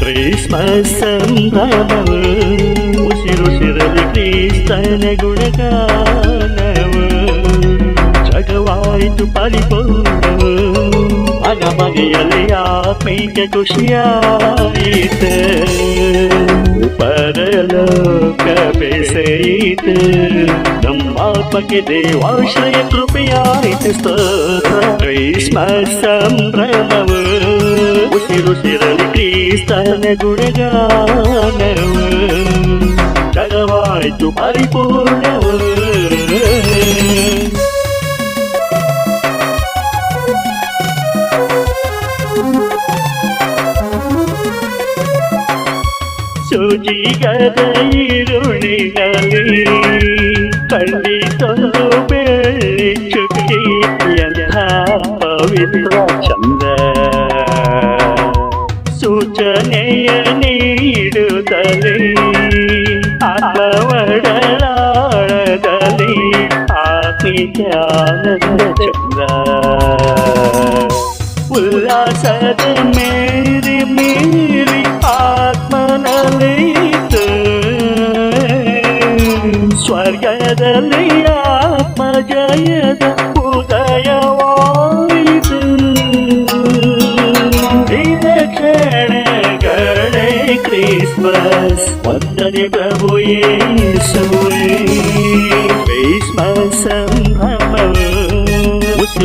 Christmas ಸಂಭ್ರಮವು ಉಸಿರುಸಿರಲಿ ಕ್ರೀಸ್ತನ ಗುಣಗಾನವು ಜಗವಾಯಿತು ಪರಿಪೂರ್ಣವು ಮನ ಮನೆಯಲ್ಲಿ ಆತ್ಮೀಕ ಖುಷಿಯಾಯಿತು. ಪರಲೋಕ ಬೆಸೆಯಿತು. ಪಕ್ಕೆ ದೇವಾಶ್ರಯ ಕೃಪೆಯಾಯಿತು. ಸ್ತೋತ್ರ ಕ್ರಿಸ್ಮಸ್ ಸಂಭ್ರಮವು ಉಸಿರುಸಿರಲಿ ಕ್ರಿಸ್ತನ ಗುಣಗಾನವು ಜಗವಾಯಿತು ಪರಿಪೂರ್ಣವು ಶುಚಿಗದ ಈರುಳಿನಲ್ಲಿ ಖಂಡಿತೊಂದು ಬೆಳ್ಳಿ ಚುಕ್ಕಿ ಎಂಥ ಪವಿತ್ರ ಚಂದ ಉಲ್ಲಾಸದ ಮೇರಿ ಮೇರಿ ಆತ್ಮನಲ್ಲಿತ್ತು ಸ್ವರ್ಗದಲ್ಲಿ ಆತ್ಮ ಜಯದ ಉದಯವಾಯಿತು ಕ್ಷಣಗಳೇ ಕ್ರಿಸ್ಮಸ್ ವಂದನೆ ಪ್ರಭು ಯೇಸುವೇ ಕ್ರಿಸ್ಮಸ್ ಸಂಭ್ರಮವು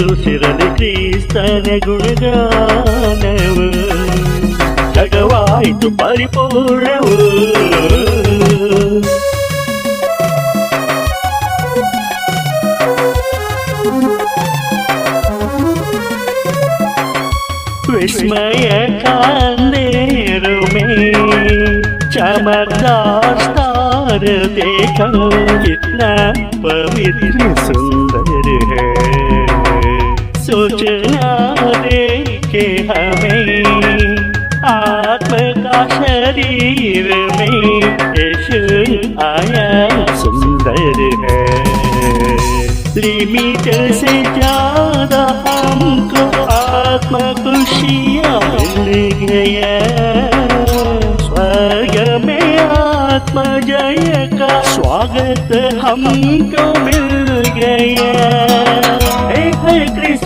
ಉಸಿರಲಿ ಕ್ರೀಸ್ತನ ಗುಣಗಾನವು ಜಗವಾಯಿತು ಪರಿಪೂರ್ಣವು ವಿಸ್ಮಯ ಕಾಂದೇರುಮೆ ಚಮತ್ಕಾರ ಸ್ತಾರ ದೇಖ ಕಿತ್ನ ಪವಿತ್ರ ಸುಂದರ ಹೇ सोचना देखे हमें। आत्म का शरीर में यीशु आया सुंदर है। लिमिट से ज़्यादा हमको आत्मा खुशियाँ मिल गया स्वर्ग में आत्मा जय का स्वागत हमको मिल गया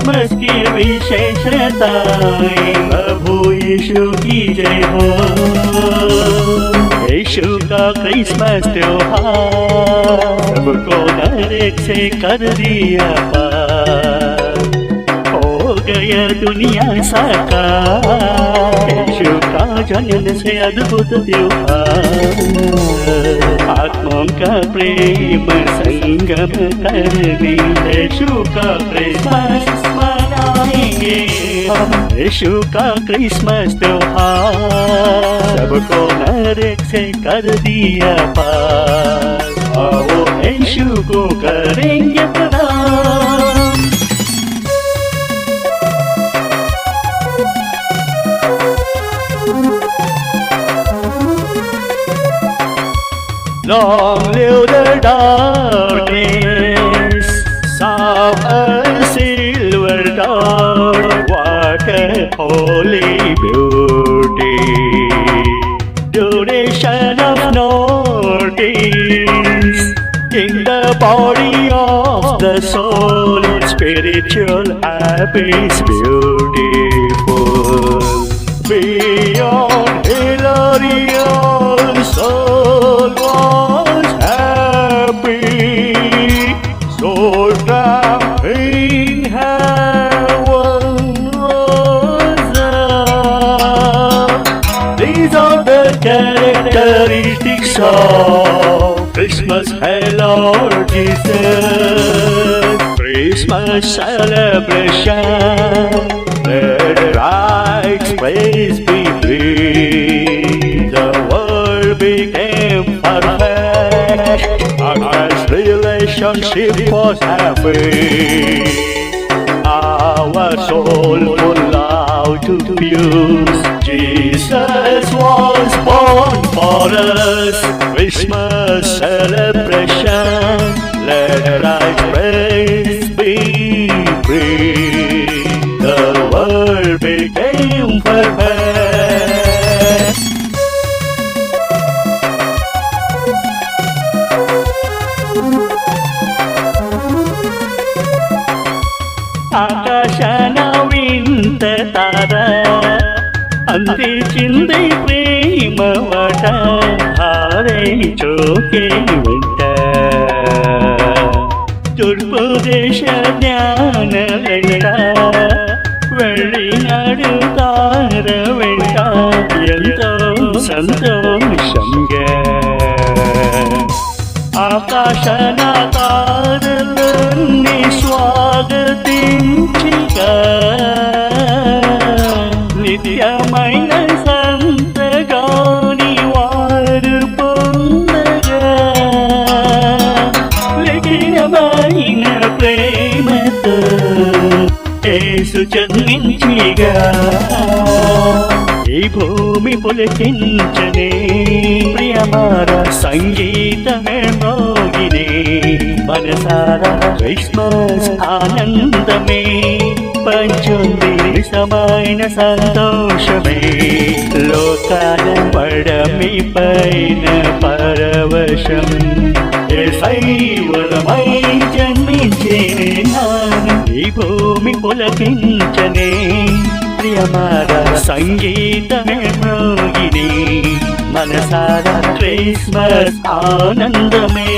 है क्रिसमस की विशेषताएँ प्रभु यीशु की जय हो यीशु का क्रिसमस त्योहार, सबको नरक से कर दिया पार गया दुनिया साकार। यीशु का जन्म से अद्भुत त्योहार आत्माओं का प्रेम संगम करने यीशु का क्रिसमस मनाएँगे। हम यीशु का क्रिसमस त्योहार। सबको नरक से कर दिया पार। आओ यीशु को करेंगे प्रणाम। Long live the darkness, soft as silver dawn. What a holy beauty, duration of notice in the body of the soul. Spiritual happiness, beautiful beyond of Christmas hello Jesus Christmas celebration let right praise be free. The world became perfect. Our relationship was happy. Our soul full out to use. for us Christmas celebration. Let thy praise be free. The world became perfect. ಆಕಾಶನ ವಿಂತ ತಾರ ಅಂದಿ ಚಿಂದಿ హారే చోకే వెంట తూర్పు దేశ జ్ఞానలెంట వెళ్ళినాడు తార వెంట ఎంతో సంతోషంగా ఆకాశన తారలన్నీ స్వాగతించిగా నిత్యమైన జన్మించిగా ఈ భూమి పులకించనే ప్రియమార సంగీతమే మోగినే మనసార క్రిస్మస్ ఆనందమే పంచుంది విషమైన సంతోషమే. లోకాల పడమి పైన పరవశం ఏ శైవలమై జన్మించే భూమి పులకించనే ప్రియమాద సంగీతమే మోగిని మనసార క్రిస్మస్ ఆనందమే.